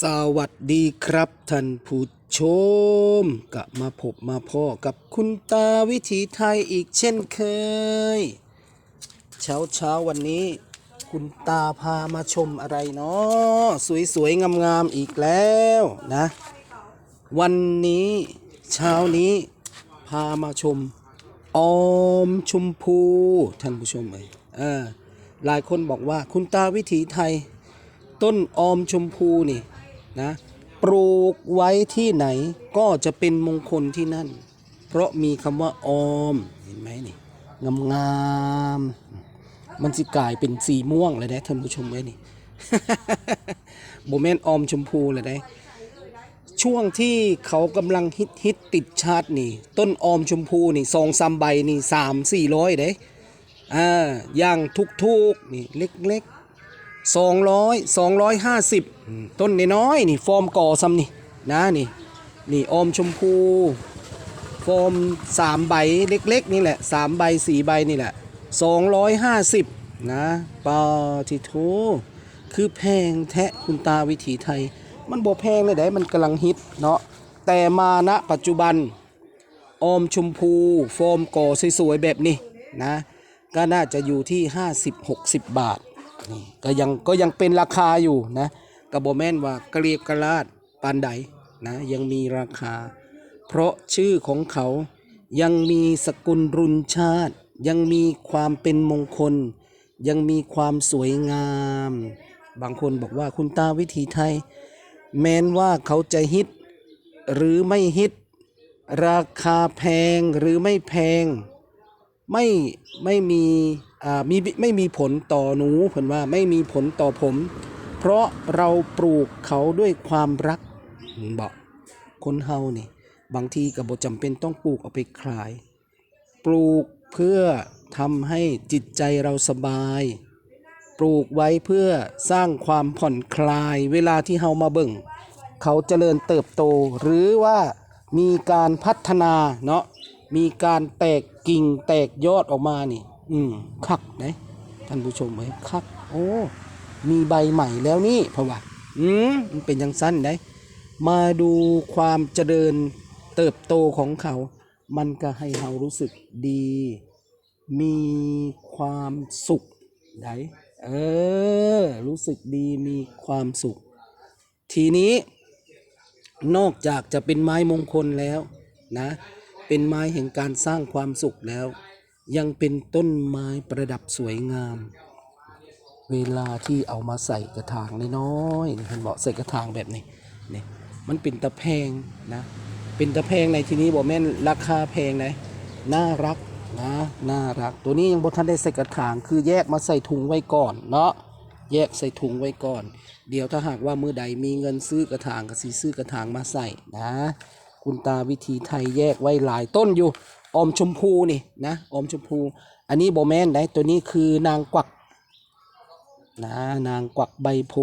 สวัสดีครับท่านผู้ชมกลับมาพบมาพ่อกับคุณตาวิถีไทยอีกเช่นเคย เช้าเช้าวันนี้ คุณตาพามาชมอะไรเนาะสวยๆ งามๆ อีกแล้วนะ วันนี้เช้านี้พามาชม ออมชมพู ท่านผู้ชมเอ้ยเออหลายคนบอกว่าคุณตาวิถีไทย ต้นออมชมพูนี่นะปลูกไว้ที่ไหนก็จะเป็นมงคลที่นั่น เพราะมีคำว่าออมเห็นไหมนี่งามงามๆมันสิกลายเป็นสีม่วงเลยนะท่านผู้ชมไว้ยนี่โบแมนออมชมพูเลยนะช่วงที่เขากำลังฮิตฮิตติดชาร์ตนี่ ต้นออมชมพูนี่ซองซัมใบนี่สามสี่ร้อยเด้อ่าอย่างทุกๆนี่เล็ก ๆสองร้อยสองร้อยห้าสิบต้นน้อยๆนี่ฟอร์มก่อซ้ำนี่นะนี่นี่อมชมพูฟอร์มสามใบเล็กๆ นี่แหละสามใบสี่ใบนี่แหละสองร้อยห้าสิบนะปาทิโทคือแพงแทะคุณตาวิถีไทย มันบ่แพงเลยได้มันกำลังฮิตเนาะแต่มาณปัจจุบันออมชมพูโฟมก่อสวยๆแบบนี้นะ ก็น่าจะอยู่ที่ 50-60 บาท นี่ก็ยังก็ยังเป็นราคาอยู่นะกระบอแม่นว่ากระเรียบกระลาดปานใดนะยังมีราคา เพราะชื่อของเขายังมีสกุลรุนชาติ ยังมีความเป็นมงคล ยังมีความสวยงาม บางคนบอกว่าคุณตาวิถีไทย แม้นว่าเขาจะฮิต หรือไม่ฮิต ราคาแพงหรือไม่แพง ไม่ไม่มี มีไม่มีผลต่อหนูเพิ่นว่าไม่มีผลต่อผม เพราะเราปลูกเขาด้วยความรักบอกคนเฮานี่ บางทีก็บ่จำเป็นต้องปลูกเอาไปขาย ปลูกเพื่อทำให้จิตใจเราสบาย ปลูกไว้เพื่อสร้างความผ่อนคลายเวลาที่เฮามาเบิ่ง เขาเจริญเติบโตหรือว่ามีการพัฒนาเนาะมีการแตกกิ่งแตกยอดออกมานี่ อืมคักนะท่านผู้ชมไว้ยคัก โอ้ มีใบใหม่แล้วนี่เพราะว่า อืมมันเป็นย่างสั้นได้มาดูความเจริญเติบโตของเขา มันก็ให้เรารู้สึกดี มีความสุขได้เออ รู้สึกดีมีความสุข ทีนี้นอกจากจะเป็นไม้มงคลแล้วนะ เป็นไม้แห่งการสร้างความสุขแล้ว ยังเป็นต้นไม้ประดับสวยงาม เวลาที่เอามาใส่กระถางน้อยๆเห็นบอกใส่กระถางแบบนี้นี่มันเป็นตะแพงนะเป็นตะแพงในที่นี้บอกแม่นราคาแพงนะน่ารักนะน่ารัก ตัวนี้ยังบ่ทันได้ใส่กระถาง คือแยกมาใส่ถุงไว้ก่อนเนาะแยกใส่ถุงไว้ก่อน เดี๋ยวถ้าหากว่ามือใดมีเงินซื้อกระถางก็สิซื้อกระถางมาใส่นะ คุณตาวิธีไทยแยกไว้หลายต้นอยู่ อมชมพูนี่นะอมชมพู อันนี้โบแมนได้ตัวนี้คือนางกวักนะนางกวักใบโพ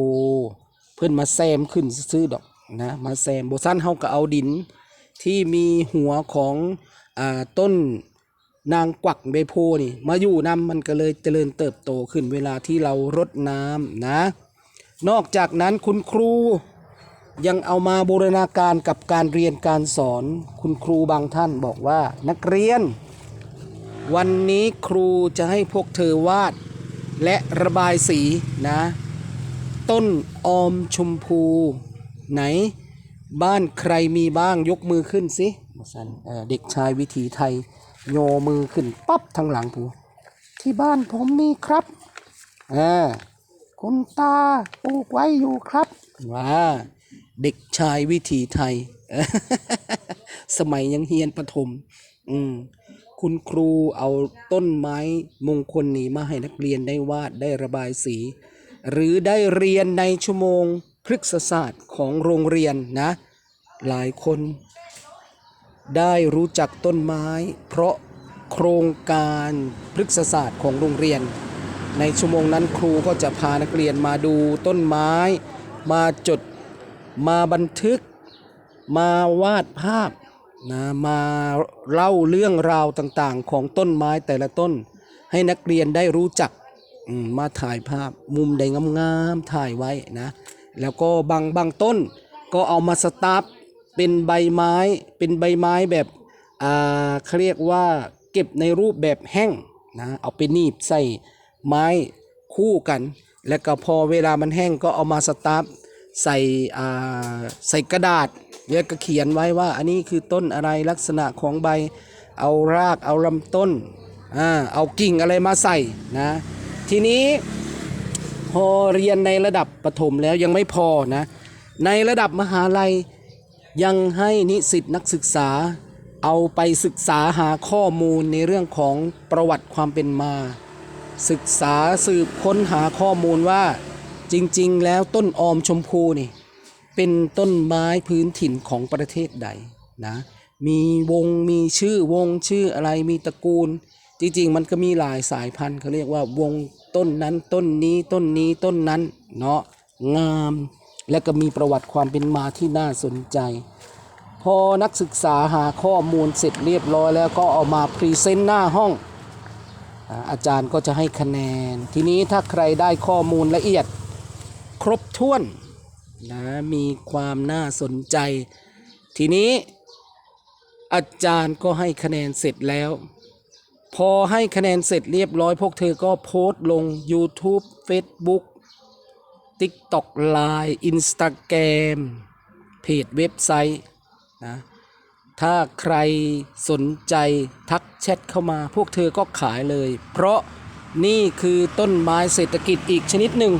เพื่อนมาแซมขึ้นซื้อดอกนะมาแซมโบสั้นเฮาก็เอาดิน ที่มีหัวของอ่าต้นนางกวักใบโพนี่ มาอยู่นำมันก็เลยเจริญเติบโตขึ้นเวลาที่เรารดน้ำนะ นอกจากนั้นคุณครู ยังเอามาบูรณาการกับการเรียนการสอน คุณครูบางท่านบอกว่านักเรียน วันนี้ครูจะให้พวกเธอวาด และระบายสีนะ ต้นออมชมพู ไหน บ้านใครมีบ้างยกมือขึ้นสิมาสันเอ่อเด็กชายวิถีไทยโยมือขึ้นปั๊บทางหลังผูที่บ้านผมมีครับอ่าคุณตาปลูกไว้อยู่ครับว่า เด็กชายวิถีไทย สมัยยังเฮียนประถม อืม คุณครูเอาต้นไม้มงคลนี้มาให้นักเรียนได้วาดได้ระบายสี หรือได้เรียนในชั่วโมงพฤกษศาสตร์ของโรงเรียนนะ หลายคน ได้รู้จักต้นไม้ เพราะโครงการพฤกษศาสตร์ของโรงเรียน ในชั่วโมงนั้นครูก็จะพานักเรียนมาดูต้นไม้มาจด มาบันทึก มาวาดภาพนะมาเล่าเรื่องราวต่างๆ ของต้นไม้แต่ละต้น ให้นักเรียนได้รู้จักมมาถ่ายภาพมุมใดงามๆถ่ายไว้นะแล้วก็บางบางต้นก็เอามาสตาร์ฟเป็นใบไม้เป็นใบไม้แบบอ่าเขาเรียกว่าเก็บในรูปแบบแห้งนะเอาไปหนีบใส่ไม้คู่กัน แล้วก็พอเวลามันแห้งก็เอามาสตาร์ฟ ใส่ใส่กระดาษแล้วก็เขียนไว้ว่าอันนี้คือต้นอะไรลักษณะของใบเอารากเอาลำต้นอ่าเอากิ่งอะไรมาใส่นะทีนี้พอเรียนในระดับประถมแล้วยังไม่พอนะในระดับมหาลัยยังให้นิสิตนักศึกษาเอาไปศึกษาหาข้อมูลในเรื่องของประวัติความเป็นมา ศึกษาสืบค้นหาข้อมูลว่า จริงๆ แล้วต้นออมชมพูนี่เป็นต้นไม้พื้นถิ่นของประเทศใดนะมีวงมีชื่อวงชื่ออะไรมีตระกูล จริงๆ มันก็มีหลายสายพันธุ์เขาเรียกว่าวงต้นนั้นต้นนี้ต้นนี้ต้นนั้นเนาะงาม และก็มีประวัติความเป็นมาที่น่าสนใจ พอนักศึกษาหาข้อมูลเสร็จเรียบร้อยแล้วก็เอามาพรีเซนต์หน้าห้องอ่าอาจารย์ก็จะให้คะแนน ทีนี้ถ้าใครได้ข้อมูลละเอียด ครบถ้วนนะมีความน่าสนใจ ทีนี้อาจารย์ก็ให้คะแนนเสร็จแล้ว พอให้คะแนนเสร็จเรียบร้อย พวกเธอก็โพสต์ลง YouTube Facebook TikTok Line Instagram เพจเว็บไซต์นะถ้าใครสนใจทักแชทเข้ามา พวกเธอก็ขายเลย เพราะนี่คือต้นไม้เศรษฐกิจอีกชนิดหนึ่ง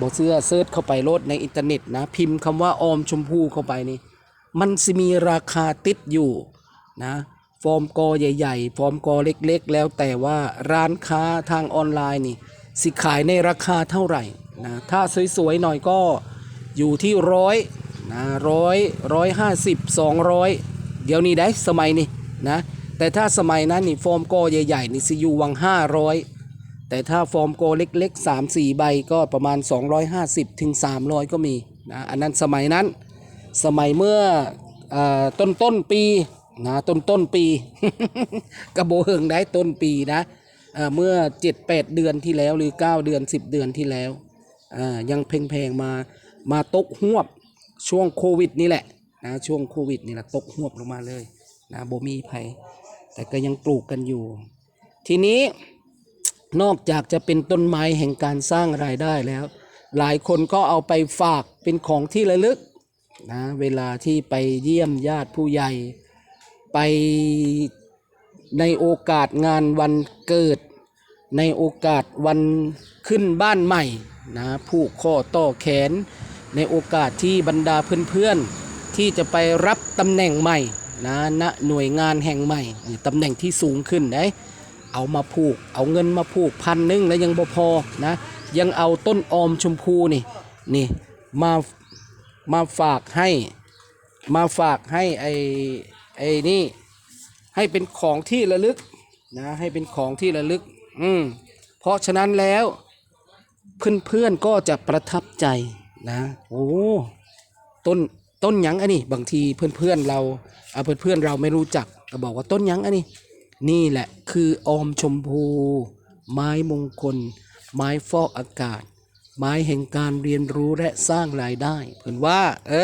บอกเสื้อเซิร์ชเข้าไปโลดในอินเทอร์เน็ตนะ พิมพ์คำว่าออมชมพูเข้าไปนี่ มันจะมีราคาติดอยู่นะฟอร์มกอใหญ่ ๆ ฟอร์มกอเล็กๆ แล้วแต่ว่าร้านค้าทางออนไลน์นี่ สิขายในราคาเท่าไหร่นะถ้าสวยๆหน่อยก็อยู่ที่ร้อยนะร้อยร้อยห้าสิบสองร้อยเดี๋ยวนี้ได้สมัยนี้นะแต่ถ้าสมัยนั้นนี่ฟอร์มกอใหญ่ๆนี่สิอยู่วังห้าร้อย แต่ถ้าฟอร์มกเล็กๆ 3 4 ใบก็ประมาณ 250ถึง300 ก็มีนะอันนั้นสมัยนั้นสมัยเมื่ออต้นต้นปีนะต้นต้นปีกระโบเหิงได้ต้นปีนะเอ่อเมื่อ 7-8 เดือนที่แล้วหรือ 9 เดือน 10 เดือนที่แล้วยังแพงๆมามาตกหวบช่วงโควิดนี่แหละนะช่วงโควิดนี่แหละตกหวบลงมาเลยนะโบมีภัยแต่ก็ยังปลูกกันอยู่ ทีนี้ นอกจากจะเป็นต้นไม้แห่งการสร้างรายได้แล้ว หลายคนก็เอาไปฝากเป็นของที่ระลึกนะเวลาที่ไปเยี่ยมญาติผู้ใหญ่ไปในโอกาสงานวันเกิด ในโอกาสวันขึ้นบ้านใหม่นะผูกข้อต่อแขน ในโอกาสที่บรรดาเพื่อนๆ ที่จะไปรับตำแหน่งใหม่นะณหน่วยงานแห่งใหม่ตำแหน่งที่สูงขึ้นได้ เอามาผูก เอาเงินมาผูกพันหนึ่งแล้วยังบ่พอนะยังเอาต้นออมชมพูนี่นี่มามาฝากให้มาฝากให้ไอ้ไอ้นี่ให้เป็นของที่ระลึกนะให้เป็นของที่ระลึกอืมเพราะฉะนั้นแล้วเพื่อนๆก็จะประทับใจนะโอ้ต้นต้นยังอันนี้บางทีเพื่อนๆเราเอาเพื่อนๆเราไม่รู้จักก็บอกว่าต้นยังอันนี้ นี่แหละคือออมชมพู ไม้มงคล ไม้ฟอกอากาศ ไม้แห่งการเรียนรู้และสร้างรายได้เพื่อนว่า เอ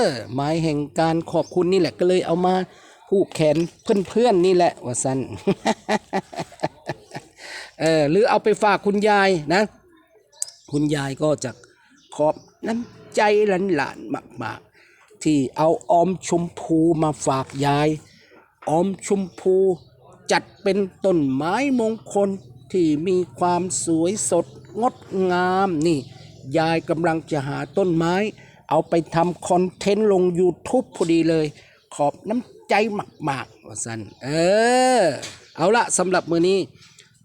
อ ไม้แห่งการขอบคุณนี่แหละก็เลยเอามาผูกแขนเพื่อนๆนนี่แหละว่าสันเออหรือเอาไปฝากคุณยายนะ คุณยายก็จะขอบน้ำใจหลานๆมากๆ ที่เอาออมชมพูมาฝากยาย ออมชมพู จัดเป็นต้นไม้มงคลที่มีความสวยสดงดงามนี่ ยายกำลังจะหาต้นไม้ เอาไปทำคอนเทนต์ลง YouTube พอดีเลย ขอบน้ำใจมากๆว่าสันเออ เอาละสำหรับมือนี้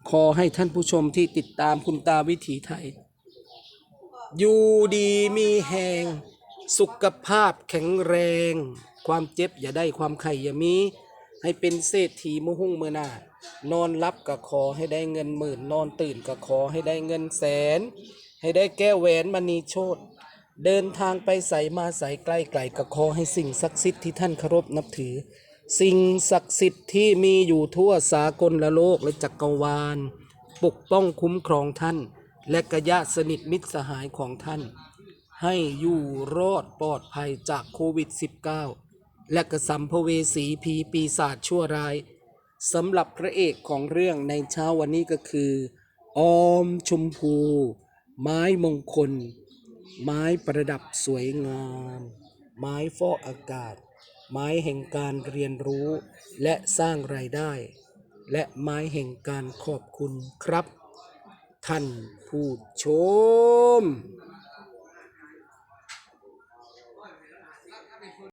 ขอให้ท่านผู้ชมที่ติดตามคุณตาวิถีไทย อยู่ดีมีแหงสุขภาพแข็งแรง ความเจ็บอย่าได้ความไข่อย่ามี ให้เป็นเศรษฐีมหุ่งมือหน้านอนรับก็ขอให้ได้เงินหมื่น นอนตื่นก็ขอให้ได้เงินแสน ให้ได้แก้วแหวนมณีโชตเดินทางไปใสมาใสใกล้ไกลก็ขอให้สิ่งศักดิ์สิทธิ์ที่ท่านเคารพนับถือ สิ่งศักดิ์สิทธิ์ที่มีอยู่ทั่วสากลละโลกและจักรวาล ปกป้องคุ้มครองท่าน และกระยะสนิทมิตรสหายของท่าน ให้อยู่รอดปลอดภัยจากโควิด -19 และกระสัมภเวสีผีปีศาจชั่วร้ายสำหรับพระเอกของเรื่องในเช้าวันนี้ก็คือ ออมชมพู ไม้มงคล ไม้ประดับสวยงาม ไม้ฟอกอากาศ ไม้แห่งการเรียนรู้ และสร้างรายได้ และไม้แห่งการขอบคุณครับ ท่านผู้ชม